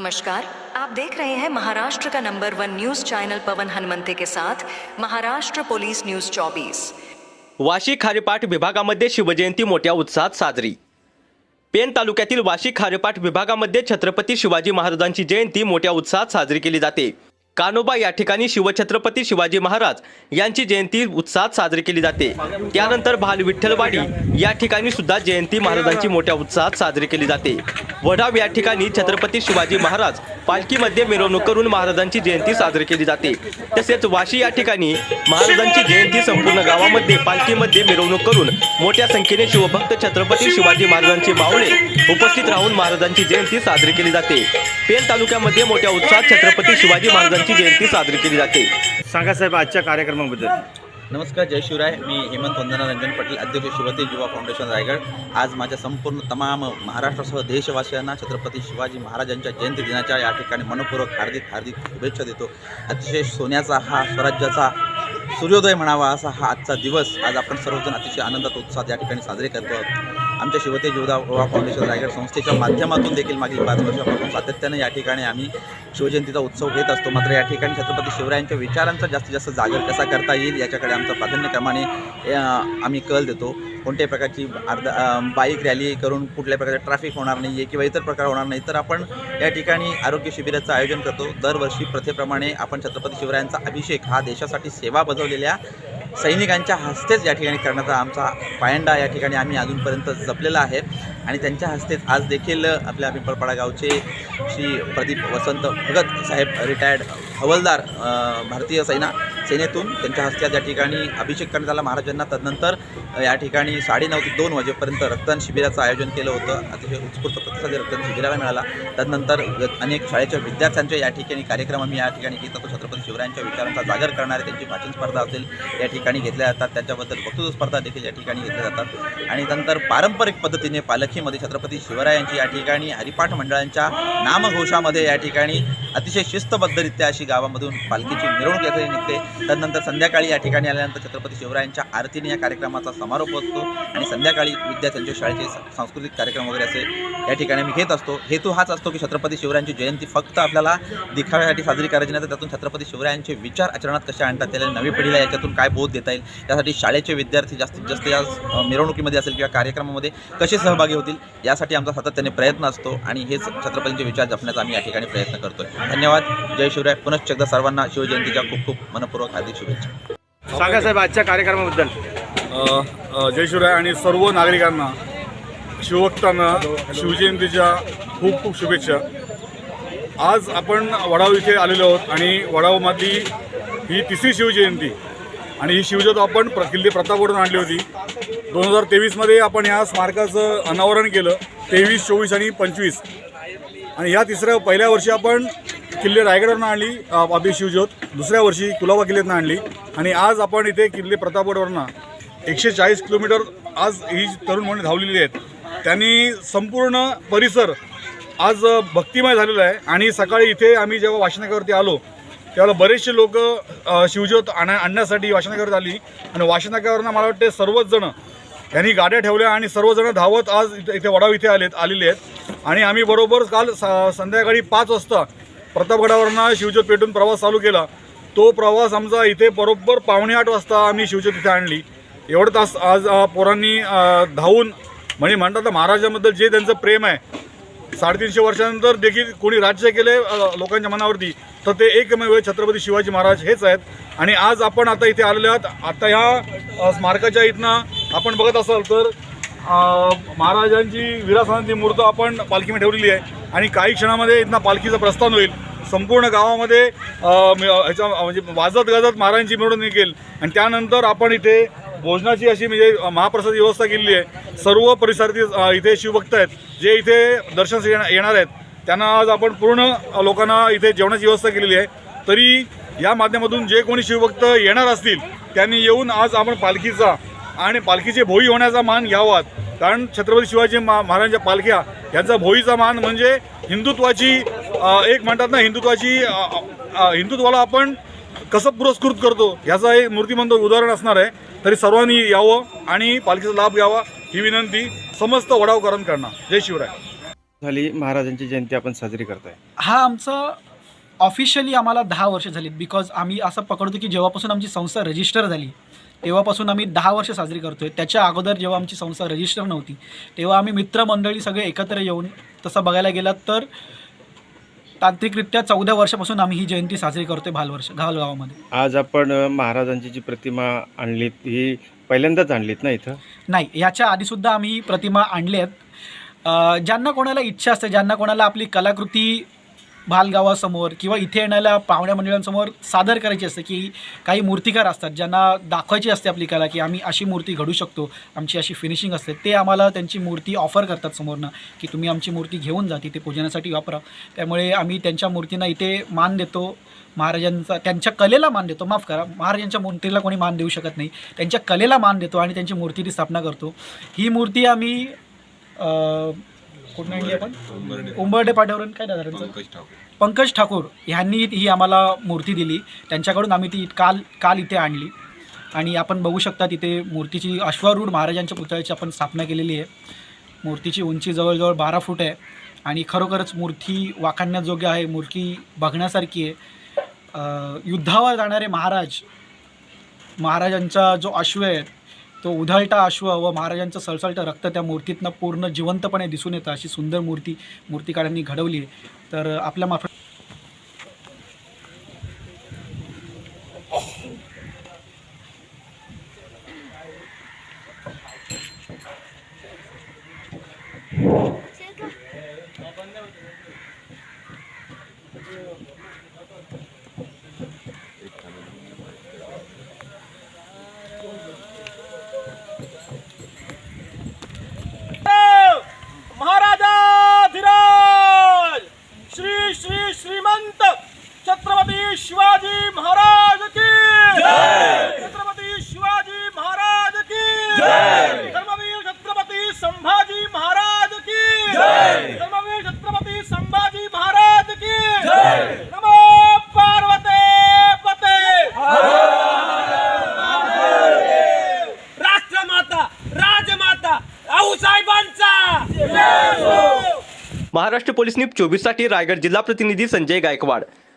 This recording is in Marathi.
नमस्कार। आप देख रहे हैं महाराष्ट्र का number one news channel Pavan Hanumante के साथ महाराष्ट्र पोलीस न्यूज 24 वाशी खारेपाठ विभागामध्ये शिवजयंती मोठ्या उत्साहात साजरी। पेन तालुक्यातील वाशी खारेपाठ विभागामध्ये छत्रपती शिवाजी महाराजांची जयंती मोठ्या उत्साहात साजरी केली जाते। कानोबा या ठिकाणी शिवछत्रपती शिवाजी महाराज यांची जयंती उत्साहात साजरी केली जाते. त्यानंतर भाल विठ्ठलवाडी या ठिकाणी सुद्धा जयंती महाराजांची मोठ्या उत्साहात साजरी केली जाते. वडाव या ठिकाणी छत्रपती शिवाजी महाराज पालखीमध्ये मिरवणूक करून महाराजांची जयंती साजरी केली जाते. तसेच वाशी या ठिकाणी महाराजांची जयंती संपूर्ण गावामध्ये पालखीमध्ये मिरवणूक करून मोठ्या संख्येने शिवभक्त छत्रपती शिवाजी महाराजांचे मावळे उपस्थित राहून महाराजांची जयंती साजरी केली जाते. पेण तालुक्यामध्ये मोठ्या उत्साहात छत्रपती शिवाजी महाराजांची जयंती साजरी केली जाते. सांगा साहेब आजच्या कार्यक्रमाबद्दल. नमस्कार जय शिवराय. मी हेमंत वंदना रंजन पाटील अध्यक्ष शिवते युवा फाउंडेशन रायगड. आज माझ्या संपूर्ण तमाम महाराष्ट्रासह देशवासियांना छत्रपती शिवाजी महाराजांच्या जयंती दिनाच्या या ठिकाणी मनपूर्वक हार्दिक हार्दिक शुभेच्छा देतो. अतिशय सोन्याचा हा स्वराज्याचा सूर्योदय म्हणावा असा हा आजचा दिवस आज आपण सर्वजण अतिशय आनंदात उत्साहात या ठिकाणी साजरे करतो आहोत. आमच्या शिवते युवा फाउंडेशन रायगड संस्थेच्या माध्यमातून देखील मागील पाच वर्षापासून सातत्याने या ठिकाणी आम्ही शिवजयंतीचा उत्सव घेत असतो. मात्र या ठिकाणी छत्रपती शिवरायांच्या विचारांचा जास्तीत जास्त जागर कसा करता येईल याच्याकडे आमचा प्राधान्यक्रमाने आम्ही कल देतो. कोणत्याही प्रकारची अर्धा बाईक रॅली करून कुठल्या प्रकारचे ट्रॅफिक होणार नाही आहे किंवा इतर प्रकार होणार नाही तर आपण या ठिकाणी आरोग्य शिबिराचं आयोजन करतो. दरवर्षी प्रथेप्रमाणे आपण छत्रपती शिवरायांचा अभिषेक हा देशासाठी सेवा बजावलेल्या सैनिकांच्या हस्तेच या ठिकाणी करण्याचा आमचा पायंडा या ठिकाणी आम्ही अजूनपर्यंत जपलेला आहे. आणि त्यांच्या हस्तेच आज देखील आपल्या पिंपळपाडा गावचे श्री प्रदीप वसंत भगत साहेब रिटायर्ड हवलदार भारतीय सैना सेनेतून त्यांच्या हस्ते आज या ठिकाणी अभिषेक करण्यात आला. महाराजांना तदनंतर या ठिकाणी साडेनऊ ते दोन वाजेपर्यंत रक्तदान शिबिराचं आयोजन केलं होतं. अतिशय उत्स्फूर्त प्रतिसाद रक्तदान शिबिराला मिळाला. तदनंतर अनेक शाळेच्या विद्यार्थ्यांच्या या ठिकाणी कार्यक्रम आम्ही या ठिकाणी घेत असतो छत्रपती शिवरायांच्या विचारांचा जागर करणारे त्यांची भाषण स्पर्धा असेल या ठिकाणी घेतल्या जातात. त्याच्याबद्दल वक्तृत्व स्पर्धा देखील या ठिकाणी घेतल्या जातात. आणि नंतर पारंपरिक पद्धतीने पालखीमध्ये छत्रपती शिवरायांची या ठिकाणी हरिपाठ मंडळांच्या नामघोषामध्ये या ठिकाणी अतिशय शिस्तबद्धरित्या अशी गावामधून पालखीची मिरवणूक या निघते. त्यानंतर संध्याकाळी या ठिकाणी आल्यानंतर छत्रपती शिवरायांच्या आरतीने या कार्यक्रमाचा समारोप असतो आणि संध्याकाळी विद्यार्थ्यांच्या शाळेचे सांस्कृतिक कार्यक्रम वगैरे असे या ठिकाणी आम्ही घेत असतो. हेतू हाच असतो की छत्रपती शिवरायांची जयंती फक्त आपल्याला दिखाव्यासाठी साजरी करायची नाही तर त्यातून छत्रपती शिवरायांचे विचार आचरणात कसे आणतात त्याला नवी पिढीला याच्यातून काय बोध देता येईल त्यासाठी शाळेचे विद्यार्थी जास्तीत जास्त या मिरवणुकीमध्ये असेल किंवा कार्यक्रमामध्ये कसे सहभागी होतील यासाठी आमचा सातत्याने प्रयत्न असतो आणि हेच छत्रपतींचे विचार जपण्याचा आम्ही या ठिकाणी प्रयत्न करतोय. धन्यवाद. जय शिवराय. पुनश्च एकदा सर्वांना शिवजयंतीच्या खूप खूप मनपूर्वक हार्दिक शुभेच्छा. सांगा साहेब आजच्या कार्यक्रमाबद्दल. जय शिवराय आणि सर्व नागरिकांना शिवभक्तांना शिवजयंतीच्या खूप खूप शुभेच्छा. आज आपण वडाव इथे आलेलो आहोत आणि वडावमधली ही तिसरी शिवजयंती आणि ही शिवजयंती आपण प्र किल्ले प्रतापवरून आणली होती. दोन हजार तेवीसमध्ये आपण ह्या स्मारकाचं अनावरण केलं. तेवीस चोवीस आणि पंचवीस. आणि ह्या तिसऱ्या पहिल्या वर्षी आपण किल्ले रायगडवरून आणली अभि शिवज्योत. दुसऱ्या वर्षी कुलाबा किल्ल्यातनं आणली. आणि आज आपण इथे किल्ले प्रतापगडवरनं एकशे चाळीस किलोमीटर आज ही तरुण म्हणून धावलेली आहेत त्यांनी संपूर्ण परिसर आज भक्तिमय झालेला आहे. आणि सकाळी इथे आम्ही जेव्हा वाशिनाकावरती आलो त्यावेळेला बरेचसे लोक शिवज्योत आणा आणण्यासाठी वाशिनाकावरती आली. आणि वाचनाकावरनं मला वाटते सर्वच जण यांनी गाड्या ठेवल्या आणि सर्वजण धावत आज इथे इथे वडाव इथे आलेत आलेले आहेत. आणि आम्ही बरोबर काल स- संध्याकाळी पाच वाजता प्रतापगडावरनं शिवज्योत पेटून प्रवास चालू केला. तो प्रवास आमचा इथे बरोबर पावणे आठ वाजता आम्ही शिवज्योत इथे आणली. एवढं तास आज पोरांनी धावून म्हणजे म्हणतात ना महाराजांबद्दल जे त्यांचं प्रेम आहे साडेतीनशे वर्षानंतर देखील कोणी राज्य केले लोकांच्या मनावरती तर ते एकमेव छत्रपती शिवाजी महाराज हेच आहेत. आणि आज आपण आता इथे आलेलो आहोत. आता ह्या स्मारकाच्या इथनं आपण बघत असाल तर महाराजांची विरासनाची मूर्त आपण पालखीमध्ये ठेवलेली आहे. आणि काही क्षणामध्ये इथं पालखीचं प्रस्थान होईल. संपूर्ण गावामध्ये ह्याच्या म्हणजे वाजत गाजत महाराजांची मिरवणूक निघेल. आणि त्यानंतर आपण इथे भोजनाची अशी म्हणजे महाप्रसाद व्यवस्था केलेली आहे. सर्व परिसरातील इथे शिवभक्त आहेत जे इथे दर्शन येणार येणार आहेत. त्यांना आज आपण पूर्ण लोकांना इथे जेवणाची व्यवस्था केलेली आहे. तरी या माध्यमातून जे कोणी शिवभक्त येणार असतील त्यांनी येऊन आज आपण पालखीचा आणि पालखीचे भोई होण्याचा मान घ्यावा कारण छत्रपती शिवाजी मा महाराजांच्या पालख्या यांचा भोईचा मान म्हणजे हिंदुत्वाची एक म्हणतात ना हिंदुत्वाची हिंदुत्वाला आपण कसं पुरस्कृत करतो. याचं हे मूर्तिमंत उदाहरण असणार आहे. तरी सर्वांनी यावं आणि पालखीचा लाभ घ्यावा ही विनंती. समस्त वडावकरांकडनं जय शिवराय. झाली महाराजांची जयंती आपण साजरी करताय. हा आमचं ऑफिशियली आम्हाला दहा वर्ष झालीत बिकॉज आम्ही असं पकडतो की जेव्हापासून आमची संस्था रजिस्टर झाली तेव्हापासून आम्ही दहा वर्ष साजरी करतो आहे त्याच्या अगोदर जेव्हा आमची संस्था रजिस्टर नव्हती तेव्हा आम्ही मित्रमंडळी सगळे एकत्र येऊन तसं बघायला गेलात तर तांत्रिकरित्या चौदा वर्षापासून आम्ही ही जयंती साजरी करतो आहे भालवर्ष घालगावामध्ये. आज आपण महाराजांची जी प्रतिमा आणलीत ही पहिल्यांदाच आणलीत ना इथं? नाही याच्या आधीसुद्धा आम्ही प्रतिमा आणल्या आहेत. ज्यांना कोणाला इच्छा असते ज्यांना कोणाला आपली कलाकृती बालगावासमोर किंवा इथे येणाऱ्या पाहुण्या मंडळांसमोर सादर करायची असते की काही मूर्तिकार असतात ज्यांना दाखवायची असते आपली कला की आम्ही अशी मूर्ती घडू शकतो आमची अशी फिनिशिंग असते. ते आम्हाला त्यांची मूर्ती ऑफर करतात समोरनं की तुम्ही आमची मूर्ती घेऊन जा तिथे पूजनासाठी वापरा. त्यामुळे आम्ही त्यांच्या मूर्तींना इथे मान देतो. महाराजांचा त्यांच्या कलेला मान देतो. माफ करा महाराजांच्या मूर्तीला कोणी मान देऊ शकत नाही. त्यांच्या कलेला मान देतो आणि त्यांची मूर्तीची स्थापना करतो. ही मूर्ती आम्ही कुठून आणली आपण? उंबर्डे पाट्यावरून काय दादा त्यांचं? पंकज ठाकूर ह्यांनी ही आम्हाला मूर्ती दिली. त्यांच्याकडून आम्ही ती काल काल इथे आणली. आणि आपण बघू शकता तिथे मूर्तीची अश्वारूढ महाराजांच्या पुतळ्याची आपण स्थापना केलेली आहे. मूर्तीची उंची जवळजवळ बारा फूट आहे. आणि खरोखरच मूर्ती वाखाणण्याजोग्य आहे मूर्ती बघण्यासारखी आहे. अं, युद्धावर जाणारे महाराज महाराजांचा जो अश्व आहे तो उधळटा अश्व व महाराजांचं सळसळतं रक्त त्या मूर्तीतनं पूर्ण जिवंतपणे दिसून येतं अशी सुंदर मूर्ती मूर्तिकारांनी घडवली आहे. तर आपल्या मार्फत शिवाजी महाराज की छत्रपती शिवाजी महाराज की धर्मवीर छत्रपती संभाजी महाराज की धर्मवीर छत्रपती संभाजी महाराज की नमो पार्वते पते! राष्ट्रमाता राजमाता आऊसाहेबांचा महाराष्ट्र पोलीस न्यूज चोवीससाठी रायगड जिल्हा प्रतिनिधी संजय गायकवाड.